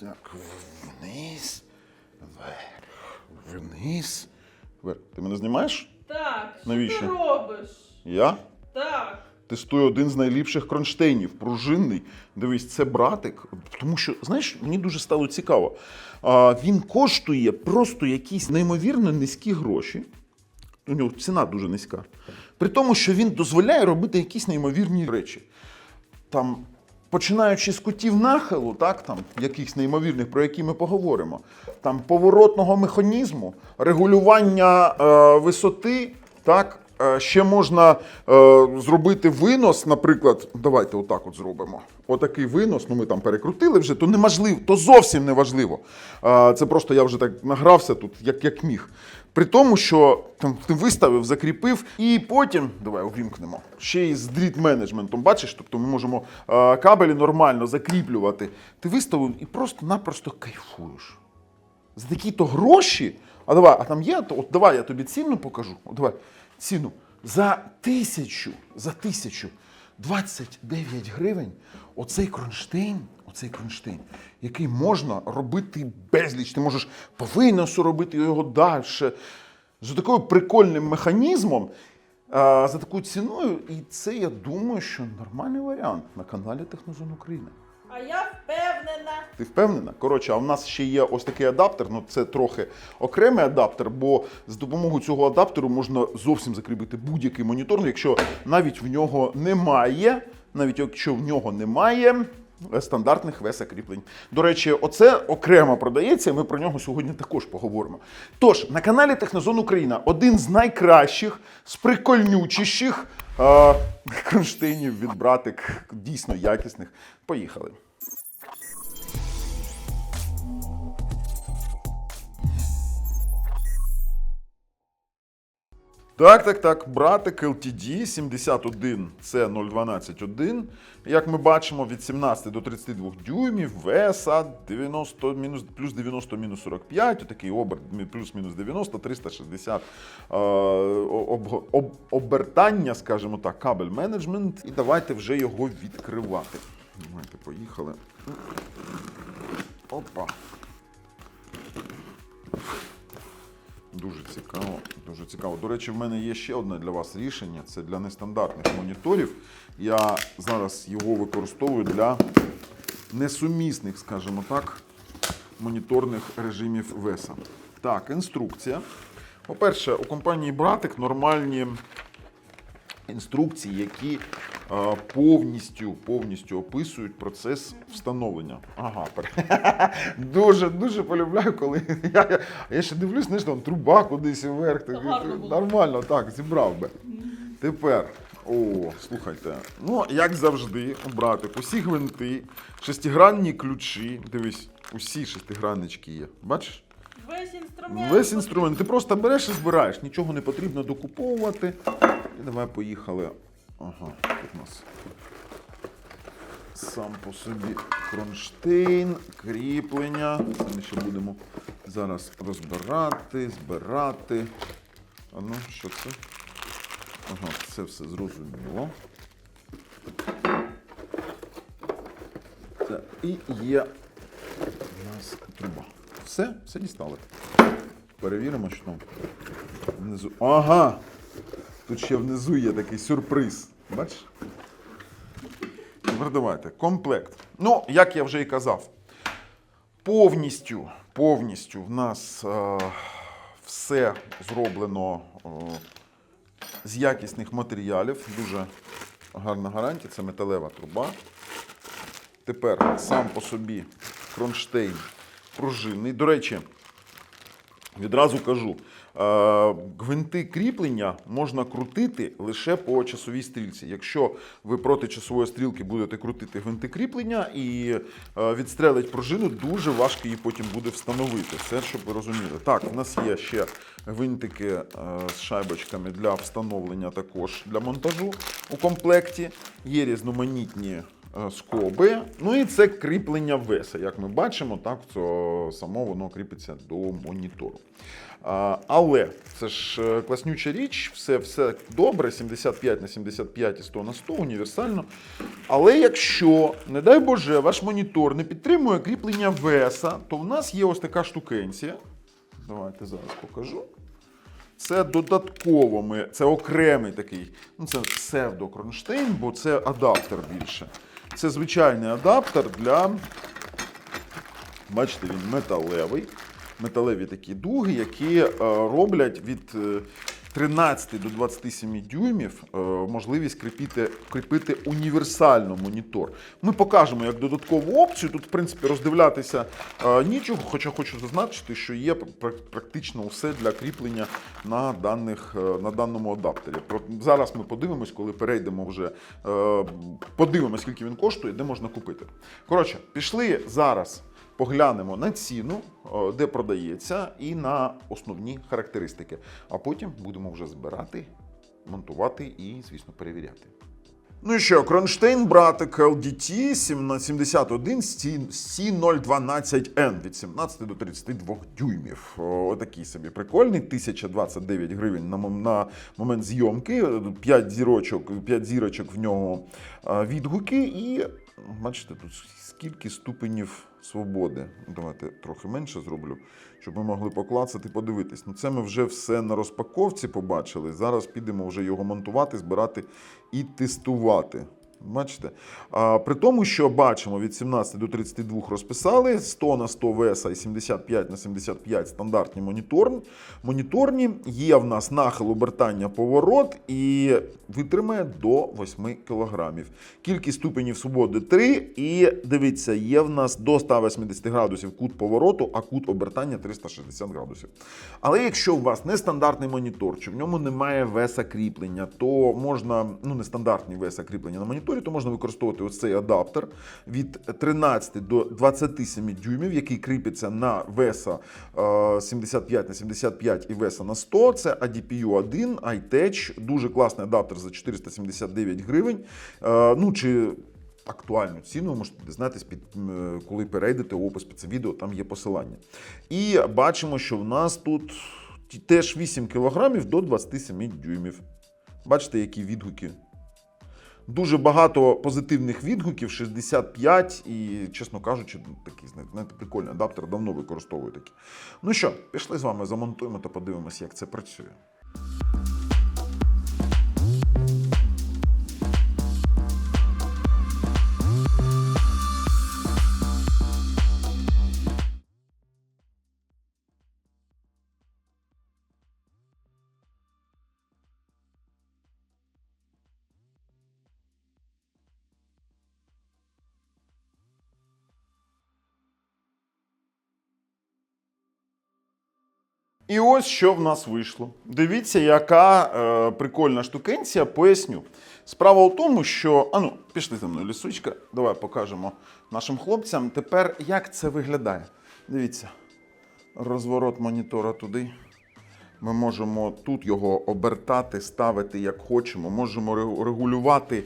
Так, вниз, вверх, вниз, вверх. Ти мене знімаєш? Так, що ти робиш? Я? Так. Тестую один з найліпших кронштейнів, пружинний. Дивись, це братик. Тому що, знаєш, мені дуже стало цікаво. А, він коштує просто якісь неймовірно низькі гроші. У нього ціна дуже низька. При тому, що він дозволяє робити якісь неймовірні речі. Там, починаючи з кутів нахилу, так, там, якихось неймовірних, про які ми поговоримо, там поворотного механізму, регулювання е, висоти, так, е, ще можна е, зробити винос, наприклад, давайте отак от зробимо. Отакий винос, ну ми там перекрутили вже, то неможливо, то зовсім не важливо. Е, це просто я вже так награвся тут, як, як міг. При тому, що там ти виставив, закріпив, і потім давай увімкнемо. Ще й з дріт менеджментом. Бачиш, тобто ми можемо е, кабелі нормально закріплювати. Ти виставив і просто-напросто кайфуєш. За такі-то гроші. А давай, а там є, то от давай я тобі ціну покажу. От давай ціну. За тисячу, за тисячу 29 гривень оцей кронштейн, оцей кронштейн, який можна робити безліч. Ти можеш по виносу робити його далі. За такою прикольним механізмом, за такою ціною. І це, я думаю, що нормальний варіант на каналі Технозон України. А я впевнена. Ти впевнена? Коротше, а в нас ще є ось такий адаптер. Ну це трохи окремий адаптер, бо з допомогою цього адаптеру можна зовсім закріпити будь-який монітор, якщо навіть в нього немає, навіть якщо в нього немає. Е, Стандартних веса кріплень. До речі, оце окремо продається, ми про нього сьогодні також поговоримо. Тож, на каналі Технозон Україна один з найкращих, сприкольнючіших е, кронштейнів від братик, дійсно якісних. Поїхали. Так, так, так. Братик LTD 71 c 0121. Як ми бачимо, від 17 до 32 дюймів, веса 90, мінус, плюс 90, мінус 45, отакий оберт, плюс-мінус 90, 360 е, об, об, обертання, скажімо так, кабель менеджмент. І давайте вже його відкривати. Давайте, поїхали. Опа. Дуже цікаво, дуже цікаво. До речі, в мене є ще одне для вас рішення. Це для нестандартних моніторів. Я зараз його використовую для несумісних, скажімо так, моніторних режимів веса. Так, інструкція. По-перше, у компанії Братик нормальні інструкції, які повністю, повністю описують процес встановлення. Ага, дуже дуже полюбляю, коли я, я, я ще дивлюсь, знаєш, там труба кудись вверх. Так, гарно було. нормально, так, зібрав би. Тепер. О, слухайте. Ну, як завжди, братик, усі гвинти, шестигранні ключі. Дивись, усі шестиграннички є. Бачиш? Весь інструмент. Весь інструмент. Ти просто береш і збираєш, нічого не потрібно докуповувати. І давай поїхали. Ага, тут у нас сам по собі кронштейн, кріплення. Це ми ще будемо зараз розбирати, збирати. А ну, що це? Ага, це все зрозуміло. Так, і є у нас труба. Все, все дістали. Перевіримо, що там внизу. Ага! Тут ще внизу є такий сюрприз. Бачиш? Тепер давайте. Комплект. Ну, як я вже і казав, повністю, повністю в нас е, все зроблено е, з якісних матеріалів. Дуже гарна гарантія. Це металева труба. Тепер сам по собі кронштейн пружинний. До речі, відразу кажу, е, гвинти кріплення можна крутити лише по часовій стрілці. Якщо ви проти часової стрілки будете крутити гвинти кріплення і е, відстрелить пружину, дуже важко її потім буде встановити. Це щоб ви розуміли. Так, в нас є ще гвинтики е, з шайбочками для встановлення також для монтажу у комплекті. Є різноманітні скоби. Ну і це кріплення веса. Як ми бачимо, так то само воно кріпиться до монітору. Але це ж е, класнюча річ, все, все добре, 75 на 75 і 100 на 100, універсально. Але якщо, не дай Боже, ваш монітор не підтримує кріплення веса, то в нас є ось така штукенція. Давайте зараз покажу. Це додатково ми, це окремий такий, ну це псевдокронштейн, бо це адаптер більше. Це звичайний адаптер для. Бачите, він металевий. Металеві такі дуги, які е, роблять від е, 13 до 27 дюймів е, можливість кріпити, кріпити універсально монітор. Ми покажемо як додаткову опцію. Тут, в принципі, роздивлятися е, нічого, хоча хочу зазначити, що є практично все для кріплення на, даних, е, на даному адаптері. Зараз ми подивимось, коли перейдемо вже, подивимось, скільки він коштує, де можна купити. Коротше, пішли зараз. Поглянемо на ціну, де продається, і на основні характеристики. А потім будемо вже збирати, монтувати і, звісно, перевіряти. Ну і що, кронштейн братик LDT 71 C012N від 17 до 32 дюймів. Отакий собі прикольний, 1029 гривень на, на момент зйомки, 5 зірочок, 5 зірочок в нього відгуки, і бачите, тут скільки ступенів свободи. Давайте трохи менше зроблю, щоб ми могли поклацати, подивитись. Ну, це ми вже все на розпаковці побачили. Зараз підемо вже його монтувати, збирати і тестувати. Бачите? А, при тому, що бачимо від 17 до 32 розписали, 100 на 100 веса і 75 на 75 стандартні моніторні. моніторні. Є в нас нахил обертання поворот і витримає до 8 кг. Кількість ступенів свободи 3. І дивіться, є в нас до 180 градусів кут повороту, а кут обертання 360 градусів. Але якщо у вас нестандартний монітор, чи в ньому немає веса кріплення, то можна, ну нестандартні веса кріплення на моніторі, то можна використовувати ось цей адаптер від 13 до 27 дюймів, який кріпиться на е, 75 на 75 і веса на 100. Це ADPU 1 iTech, дуже класний адаптер за 479 гривень. Е, ну чи Актуальну ціну ви можете дізнатись, під, коли перейдете в опис під це відео, там є посилання. І бачимо, що в нас тут теж 8 кілограмів до 27 дюймів. Бачите, які відгуки. Дуже багато позитивних відгуків, 65 і, чесно кажучи, ну, такий знаєте, прикольний адаптер, давно використовую такі. Ну що, пішли з вами, замонтуємо та подивимося, як це працює. І ось що в нас вийшло. Дивіться, яка е, прикольна штукенція, поясню. Справа в тому, що. А ну, пішли за мною, лісучка. Давай покажемо нашим хлопцям. Тепер як це виглядає. Дивіться, розворот монітора туди. Ми можемо тут його обертати, ставити як хочемо. Можемо регулювати,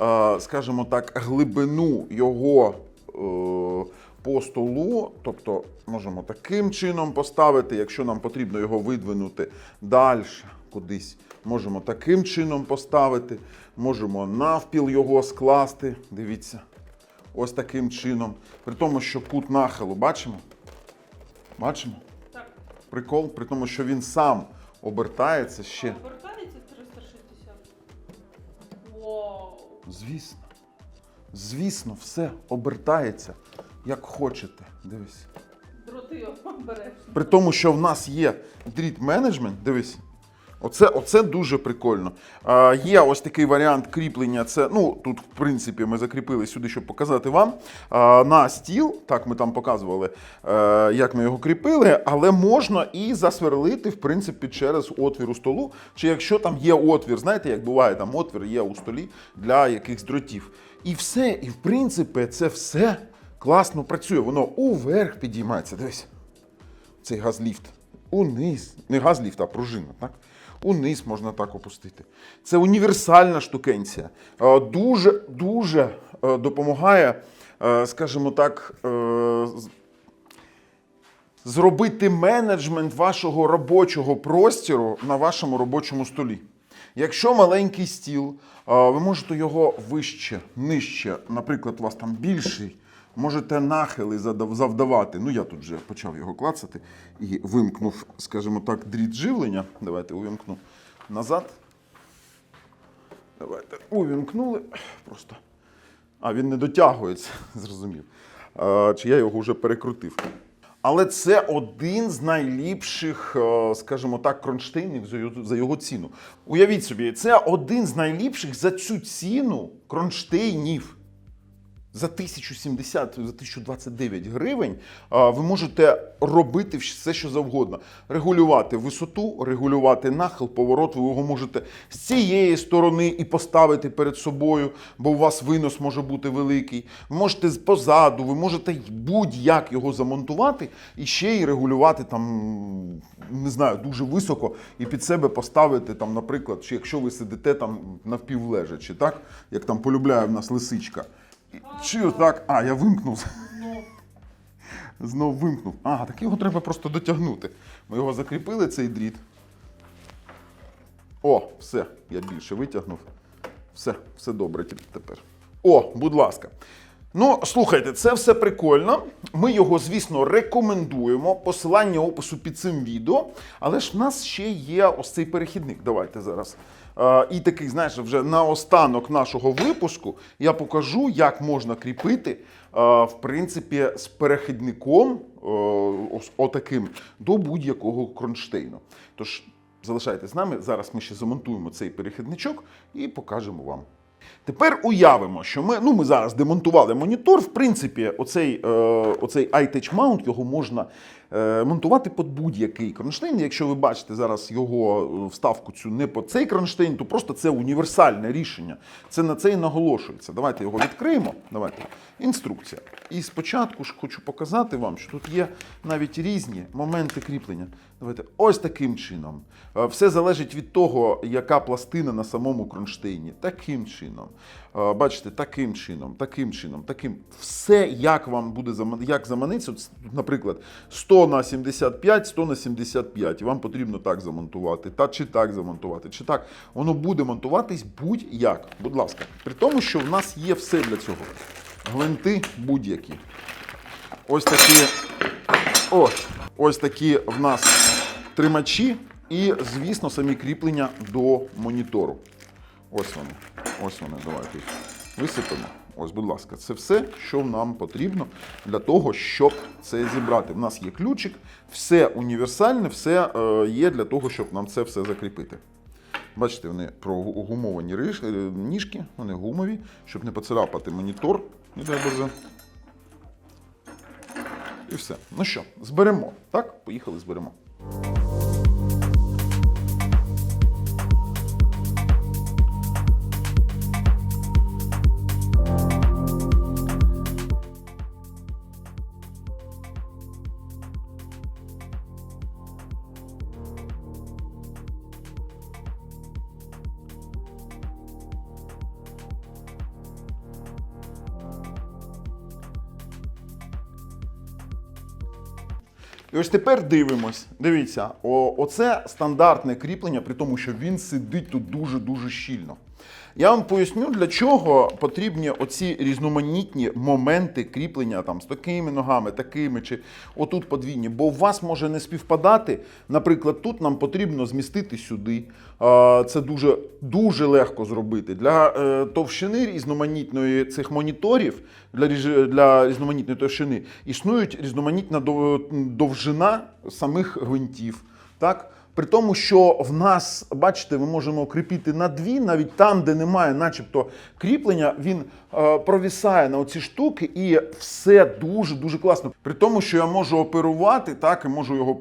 е, скажімо так, глибину його е, по столу. Тобто можемо таким чином поставити, якщо нам потрібно його видвинути далі кудись. Можемо таким чином поставити, можемо навпіл його скласти. Дивіться, ось таким чином. При тому, що кут нахилу бачимо? Бачимо? Так, Прикол, при тому, що він сам обертається ще. а обертається 360. Вау. Звісно. Звісно, все обертається як хочете. Дивись. Дроти обережно. При тому, що в нас є дріт менеджмент, дивись. Оце, оце дуже прикольно. А, є ось такий варіант кріплення. Це, ну, тут, в принципі, ми закріпили сюди, щоб показати вам. А, на стіл, так ми там показували, е, як ми його кріпили, але можна і засверлити, в принципі, через отвір у столу. Чи якщо там є отвір, знаєте, як буває, там отвір є у столі для якихось дротів. І все, і в принципі, це все класно працює. Воно уверх підіймається. Дивись цей газліфт. Униз. Не газліфт, а пружина, так? Униз можна так опустити. Це універсальна штукенція. Е, Дуже, дуже е, допомагає, е, скажімо так, е, зробити менеджмент вашого робочого простіру на вашому робочому столі. Якщо маленький стіл, ви можете його вище, нижче, наприклад, у вас там більший, можете нахили завдавати. Ну, я тут вже почав його клацати і вимкнув, скажімо так, дріт живлення. Давайте увімкну назад. Давайте увімкнули. Просто. А, він не дотягується, зрозумів. А, чи я його вже перекрутив. Але це один з найліпших, е, скажімо так, кронштейнів за його ціну. Уявіть собі, це один з найліпших за цю ціну кронштейнів. За 1070, за 1029 гривень ви можете робити все, що завгодно. Регулювати висоту, регулювати нахил, поворот. Ви його можете з цієї сторони і поставити перед собою, бо у вас винос може бути великий. Ви можете позаду, ви можете будь-як його замонтувати і ще й регулювати там, не знаю, дуже високо і під себе поставити, там, наприклад, чи якщо ви сидите там навпівлежачи, так? Як там полюбляє в нас лисичка. Чи отак. А, я вимкнув. Знов вимкнув. Ага, так його треба просто дотягнути. Ми його закріпили, цей дріт. О, все, я більше витягнув. Все, все добре тепер. О, будь ласка. Ну, слухайте, це все прикольно. Ми його, звісно, рекомендуємо. Посилання опису під цим відео. Але ж в нас ще є ось цей перехідник. Давайте зараз. Е, і такий, знаєш, вже на останок нашого випуску я покажу, як можна кріпити, е, в принципі, з перехідником, е, отаким, до будь-якого кронштейну. Тож залишайтесь з нами. Зараз ми ще замонтуємо цей перехідничок і покажемо вам. Тепер уявимо, що ми, ну, ми зараз демонтували монітор. В принципі, оцей, е, оцей iTouch Mount його можна е, монтувати під будь-який кронштейн. Якщо ви бачите зараз його е, вставку цю не по цей кронштейн, то просто це універсальне рішення. Це на це і наголошується. Давайте його відкриємо. Давайте. Інструкція. І спочатку ж хочу показати вам, що тут є навіть різні моменти кріплення. Давайте ось таким чином. Е, Все залежить від того, яка пластина на самому кронштейні. Таким чином. Е, Бачите, таким чином, таким чином, таким. Все, як вам буде як заманиться. Наприклад, 100 на 75, 100 на 75. І вам потрібно так замонтувати, та чи так замонтувати, чи так. Воно буде монтуватись будь-як. Будь ласка. При тому, що в нас є все для цього. Гвинти будь-які. Ось такі. О, ось такі в нас тримачі і, звісно, самі кріплення до монітору. Ось вони. Ось вони. Давайте їх висипемо. Ось, будь ласка, це все, що нам потрібно для того, щоб це зібрати. В нас є ключик, все універсальне, все е, є для того, щоб нам це все закріпити. Бачите, вони прогумовані е, ніжки, вони гумові, щоб не поцарапати монітор. Не дай Боже. І все. Ну що, зберемо. Так? Поїхали, зберемо. І ось тепер дивимось. Дивіться, о, оце стандартне кріплення, при тому, що він сидить тут дуже-дуже щільно. Я вам поясню, для чого потрібні оці різноманітні моменти кріплення там, з такими ногами, такими чи отут подвійні. Бо у вас може не співпадати. Наприклад, тут нам потрібно змістити сюди. Це дуже, дуже легко зробити. Для е, товщини різноманітної цих моніторів, для, для різноманітної товщини, існують різноманітна довжина самих гвинтів. Так? При тому, що в нас, бачите, ми можемо кріпити на дві, навіть там, де немає, начебто, кріплення, він е, провісає на оці штуки, і все дуже дуже класно. При тому, що я можу оперувати, так і можу його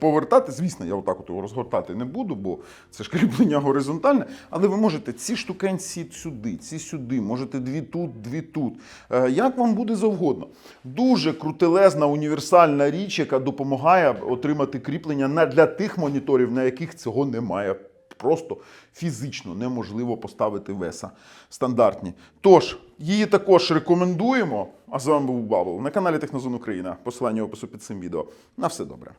повертати. Звісно, я отак от його розгортати не буду, бо це ж кріплення горизонтальне. Але ви можете ці штукенці сюди, ці сюди, можете дві тут, дві тут. Е, Як вам буде завгодно. Дуже крутелезна універсальна річ, яка допомагає отримати кріплення для тих моніторів, на яких цього немає просто фізично неможливо поставити веса стандартні. Тож, її також рекомендуємо. А з вами був Бабл на каналі Технозон Україна. Посилання в опису під цим відео. На все добре.